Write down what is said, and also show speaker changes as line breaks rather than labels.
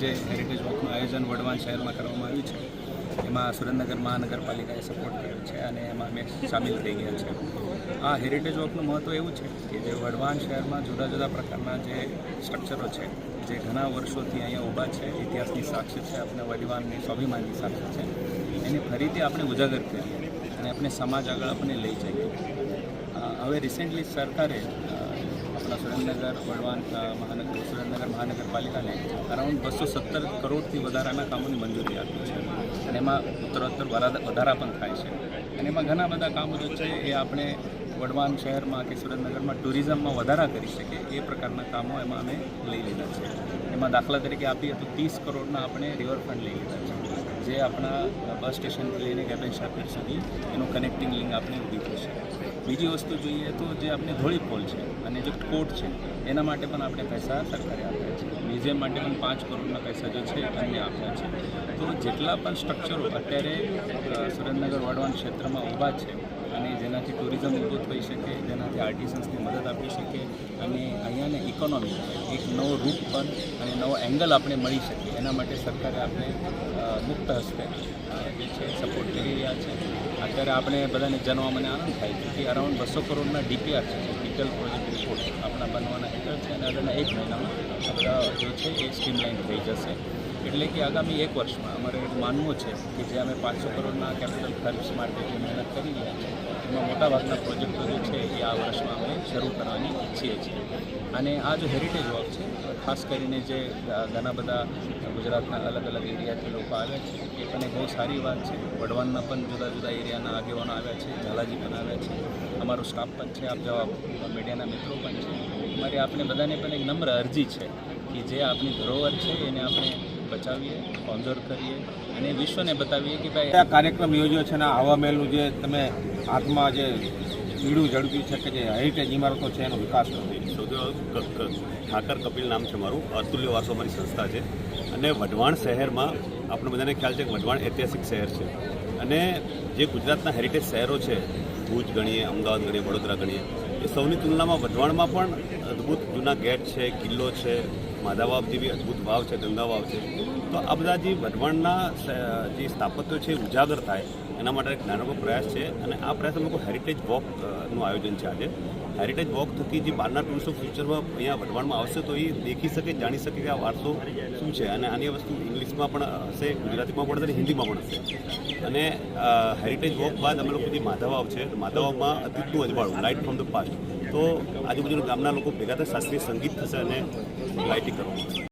જે હેરિટેજ વોકનું આયોજન વડવાન શહેરમાં કરવામાં આવ્યું છે, એમાં સુરેન્દ્રનગર મહાનગરપાલિકાએ સપોર્ટ કર્યો છે અને એમાં અમે સામેલ થઈ ગયા છે. આ હેરિટેજ વોકનું મહત્ત્વ એવું છે કે જે વડવાન શહેરમાં જુદા જુદા પ્રકારના જે સ્ટ્રક્ચરો છે, જે ઘણા વર્ષોથી અહીંયા ઊભા છે, ઇતિહાસની સાક્ષી છે આપણે વડવાનની સ્વાભિમાનની સાક્ષી છે, એને ફરીથી આપણે ઉજાગર કરીએ અને આપણે સમાજ આગળ આપણે લઈ જઈએ. હવે રિસેન્ટલી સરકારે આપણા સુરેન્દ્રનગર વડવાન મહાનગર, સુરેન્દ્રનગર મહાનગરપાલિકાને અરાઉન્ડ બસો સત્તર કરોડથી વધારાના કામોની મંજૂરી આપી છે. અને એમાં ઉત્તરોત્તર વધારા પણ થાય છે. અને એમાં ઘણા બધા કામો જે છે એ આપણે વડવાન શહેરમાં કે સુરેન્દ્રનગરમાં ટુરિઝમમાં વધારા કરી શકે એ પ્રકારના કામો એમાં અમે લઈ લીધા છે. એમાં દાખલા તરીકે આપીએ તો ત્રીસ કરોડના આપણે રિવરફ્રન્ટ લઈ લીધા છે. જે આપણા બસ સ્ટેશનથી લઈને કેબિન શાપિર સુધી એનું કનેક્ટિંગ લિંક આપણે ઊભી થશે બીજી વસ્તુ જોઈએ તો જે આપણે ધોળી પોલ છે અને જે કોર્ટ છે, એના માટે પણ આપણે પૈસા સરકારે આપ્યા છે. મ્યુઝિયમ માટે પણ પાંચ કરોડના પૈસા જે છે એમને આપ્યા છે. તો જેટલા પણ સ્ટ્રક્ચરો અત્યારે સુરેન્દ્રનગર વડવાન ક્ષેત્રમાં ઊભા છે અને જેનાથી ટુરિઝમ ઊભું થઈ શકે, જેનાથી આર્ટિસન્સની મદદ આપી શકે અને અહીંયાને ઇકોનોમી એક નવો રૂપ પણ અને નવો એંગલ આપણે મળી શકે એના માટે સરકારે આપણે મુક્ત હસ્તે જે છે સપોર્ટ કરી રહ્યા છે. અત્યારે આપણે બધાને જાણવા મને આનંદ થાય છે કે અરાઉન્ડ બસો કરોડના ડીપીઆર છે ડિજિટલ પ્રોજેક્ટ રિપોર્ટ આપણા બનવાના હેઠળ છે અને આગળના એક મહિનામાં બધા જે છે એ સ્ટ્રીમલાઇન થઈ જશે. એટલે કે આગામી એક વર્ષમાં અમારે માનવું છે કે જે અમે પાંચસો કરોડના કેપિટલ ખર્ચ માટે જે મહેનત કરી રહ્યા છીએ એમાં મોટાભાગના પ્રોજેક્ટો જે છે એ આ વર્ષમાં અમે શરૂ કરવાની ઈચ્છીએ છીએ. અને આ જો હેરિટેજ વોક છે, ખાસ કરીને જે ઘણા બધા ગુજરાતના અલગ અલગ એરિયાથી લોકો આવ્યા છે, એ પણ બહુ સારી વાત છે. વડવાનના પણ જુદા જુદા એરિયાના આગેવાનો આવ્યા છે, ઝાલાજી પણ આવ્યા છે. અમારો સ્ટાફ પણ છે, આપ જવાબ મીડિયાના મિત્રો પણ છે. મારી આપણે બધાને પણ એક નમ્ર અરજી છે કે જે આપણી ધરોહર છે એને આપણે બચાવીએ ઓબ્ઝર્વ કરીએ અને વિશ્વને બતાવીએ કે ભાઈ
આ કાર્યક્રમ યોજ્યો છે ને આવા મહેલનું જે તમે હાથમાં જે પીળું ઝડપ્યું છે કે જે હેરિટેજ ઇમારતો છે એનો વિકાસ
ઠાકર કપિલ નામ છે મારું. અતુલ્ય વારસો મારી સંસ્થા છે. અને વઢવાણ શહેરમાં આપણે બધાને ખ્યાલ છે કે વઢવાણ ઐતિહાસિક શહેર છે. અને જે ગુજરાતના હેરિટેજ શહેરો છે ભુજ ગણીએ અમદાવાદ ગણીએ વડોદરા ગણીએ એ સૌની તુલનામાં વઢવાણમાં પણ અદ્ભુત જૂના ગેટ છે કિલ્લો છે માધા વાવ જેવી અદ્ભુત વાવ છે ગંગા વાવ છે. તો આ બધા જે વઢવાણના જે સ્થાપત્યો છે, ઉજાગર થાય, એના માટે એક નાનો પ્રયાસ છે. અને આ પ્રયાસ લોકો હેરિટેજ વોકનું આયોજન છે આજે. હેરિટેજ વોક થકી જે બહારના ટુરિસ્ટો ફ્યુચરમાં અહીંયા વઢવાણમાં આવશે, તો એ દેખી શકે, જાણી શકે કે આ વારસો શું છે. અને આની વસ્તુ ઇંગ્લિશમાં પણ હશે, ગુજરાતીમાં પણ હશે અને હિન્દીમાં પણ હશે. અને હેરિટેજ વોક બાદ અમે લોકો જે માધવાવ છે તો માધવાવમાં અતીતનું અજવાળું લાઇટ ફ્રોમ ધ પાસ્ટ તો આજુબાજુના ગામના લોકો ભેગા થાય શાસ્ત્રીય સંગીત થશે અને લાઇટિંગ કરવામાં આવશે.